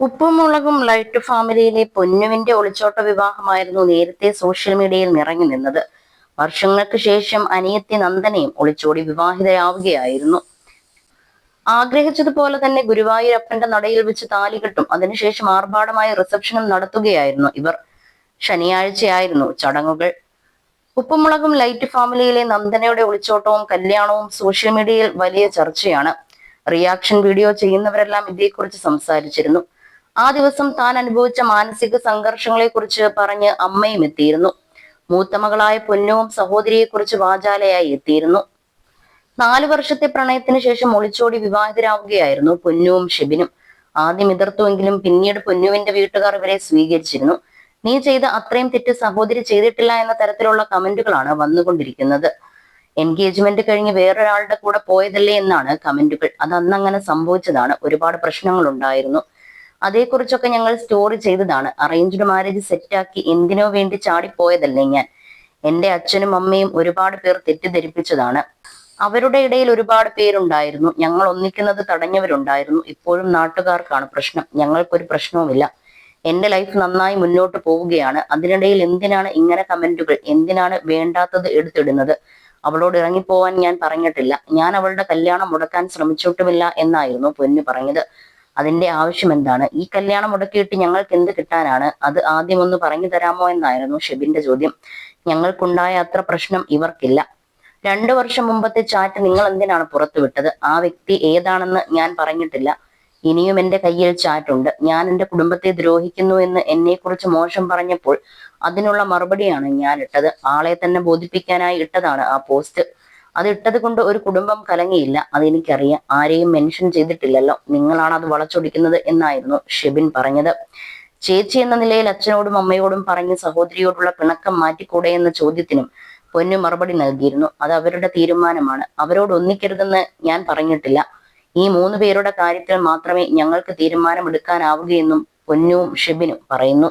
ഉപ്പും മുളകും ലൈറ്റ് ഫാമിലിയിലെ പൊന്നുവിന്റെ ഒളിച്ചോട്ട വിവാഹമായിരുന്നു നേരത്തെ സോഷ്യൽ മീഡിയയിൽ നിറഞ്ഞു നിന്നത്. വർഷങ്ങൾക്ക് ശേഷം അനിയത്തി നന്ദനയും ഒളിച്ചോടി വിവാഹിതയാവുകയായിരുന്നു. ആഗ്രഹിച്ചതുപോലെ തന്നെ ഗുരുവായൂരപ്പന്റെ നടയിൽ വെച്ച് താലി കെട്ടും. അതിനുശേഷം ആർഭാടമായ റിസപ്ഷനും നടത്തുകയായിരുന്നു ഇവർ. ശനിയാഴ്ചയായിരുന്നു ചടങ്ങുകൾ. ഉപ്പുമുളകും ലൈറ്റ് ഫാമിലിയിലെ നന്ദനയുടെ ഒളിച്ചോട്ടവും കല്യാണവും സോഷ്യൽ മീഡിയയിൽ വലിയ ചർച്ചയാണ്. റിയാക്ഷൻ വീഡിയോ ചെയ്യുന്നവരെല്ലാം ഇതേക്കുറിച്ച് സംസാരിച്ചിരുന്നു. ആ ദിവസം താൻ അനുഭവിച്ച മാനസിക സംഘർഷങ്ങളെ കുറിച്ച് പറഞ്ഞ് അമ്മയും എത്തിയിരുന്നു. മൂത്ത മകളായ പൊന്നുവും സഹോദരിയെക്കുറിച്ച് വാചാലയായി എത്തിയിരുന്നു. നാലു വർഷത്തെ പ്രണയത്തിന് ശേഷം ഒളിച്ചോടി വിവാഹിതരാവുകയായിരുന്നു പൊന്നുവും ഷിബിനും. ആദ്യം എതിർത്തുവെങ്കിലും പിന്നീട് പൊന്നുവിന്റെ വീട്ടുകാർ ഇവരെ സ്വീകരിച്ചിരുന്നു. നീ ചെയ്ത അത്രയും തെറ്റ് സഹോദരി ചെയ്തിട്ടില്ല എന്ന തരത്തിലുള്ള കമന്റുകളാണ് വന്നുകൊണ്ടിരിക്കുന്നത്. എൻഗേജ്മെന്റ് കഴിഞ്ഞ് വേറൊരാളുടെ കൂടെ പോയതല്ലേ എന്നാണ് കമന്റുകൾ. അത് അന്നങ്ങനെ സംഭവിച്ചതാണ്. ഒരുപാട് പ്രശ്നങ്ങൾ ഉണ്ടായിരുന്നു അതേക്കുറിച്ചൊക്കെ ഞങ്ങൾ സ്റ്റോറി ചെയ്തതാണ്. അറേഞ്ച്ഡ് മാരേജ് സെറ്റാക്കി എന്തിനോ വേണ്ടി ചാടിപ്പോയതല്ലേ ഞാൻ. എന്റെ അച്ഛനും അമ്മയും ഒരുപാട് പേർ തെറ്റിദ്ധരിപ്പിച്ചതാണ്. അവരുടെ ഇടയിൽ ഒരുപാട് പേരുണ്ടായിരുന്നു. ഞങ്ങൾ ഒന്നിക്കുന്നത് തടഞ്ഞവരുണ്ടായിരുന്നു. ഇപ്പോഴും നാട്ടുകാർക്കാണ് പ്രശ്നം. ഞങ്ങൾക്കൊരു പ്രശ്നവുമില്ല. എന്റെ ലൈഫ് നന്നായി മുന്നോട്ട് പോവുകയാണ്. അതിനിടയിൽ എന്തിനാണ് ഇങ്ങനെ കമന്റുകൾ? എന്തിനാണ് വേണ്ടാത്തത് എടുത്തിടുന്നത്? അവളോട് ഇറങ്ങിപ്പോവാൻ ഞാൻ പറഞ്ഞിട്ടില്ല. ഞാൻ അവളുടെ കല്യാണം മുടക്കാൻ ശ്രമിച്ചിട്ടുമില്ല എന്നായിരുന്നു പൊന്നു പറഞ്ഞത്. അതിന്റെ ആവശ്യം എന്താണ്? ഈ കല്യാണം മുടക്കിയിട്ട് ഞങ്ങൾക്ക് എന്ത് കിട്ടാനാണ്? അത് ആദ്യം ഒന്ന് പറഞ്ഞു തരാമോ എന്നായിരുന്നു ഷെബിന്റെ ചോദ്യം. ഞങ്ങൾക്കുണ്ടായ അത്ര പ്രശ്നം ഇവർക്കില്ല. രണ്ടു വർഷം മുമ്പത്തെ ചാറ്റ് നിങ്ങൾ എന്തിനാണ് പുറത്തുവിട്ടത് ആ വ്യക്തി ഏതാണെന്ന് ഞാൻ പറഞ്ഞിട്ടില്ല. ഇനിയും എന്റെ കയ്യിൽ ചാറ്റുണ്ട് ഞാൻ എന്റെ കുടുംബത്തെ ദ്രോഹിക്കുന്നു എന്ന് എന്നെ കുറിച്ച് മോശം പറഞ്ഞപ്പോൾ അതിനുള്ള മറുപടിയാണ് ഞാൻ ഇട്ടത്. ആളെ തന്നെ ബോധിപ്പിക്കാനായി ഇട്ടതാണ് ആ പോസ്റ്റ്. അത് ഇട്ടത് കൊണ്ട് ഒരു കുടുംബം കലങ്ങിയില്ല. അതെനിക്കറിയാം. ആരെയും മെൻഷൻ ചെയ്തിട്ടില്ലല്ലോ. നിങ്ങളാണ് അത് വളച്ചൊടിക്കുന്നത് എന്നായിരുന്നു ഷെബിൻ പറഞ്ഞത്. ചേച്ചി എന്ന നിലയിൽ അച്ഛനോടും അമ്മയോടും പറഞ്ഞ് സഹോദരിയോടുള്ള പിണക്കം മാറ്റിക്കൂടെ എന്ന ചോദ്യത്തിനും പൊന്നു മറുപടി നൽകിയിരുന്നു. അത് അവരുടെ തീരുമാനമാണ്. അവരോട് ഒന്നിക്കരുതെന്ന് ഞാൻ പറഞ്ഞിട്ടില്ല. ഈ മൂന്ന് പേരുടെ കാര്യത്തിൽ മാത്രമേ ഞങ്ങൾക്ക് തീരുമാനമെടുക്കാനാവുകയെന്നും പൊന്നുവും ഷെബിനും പറയുന്നു.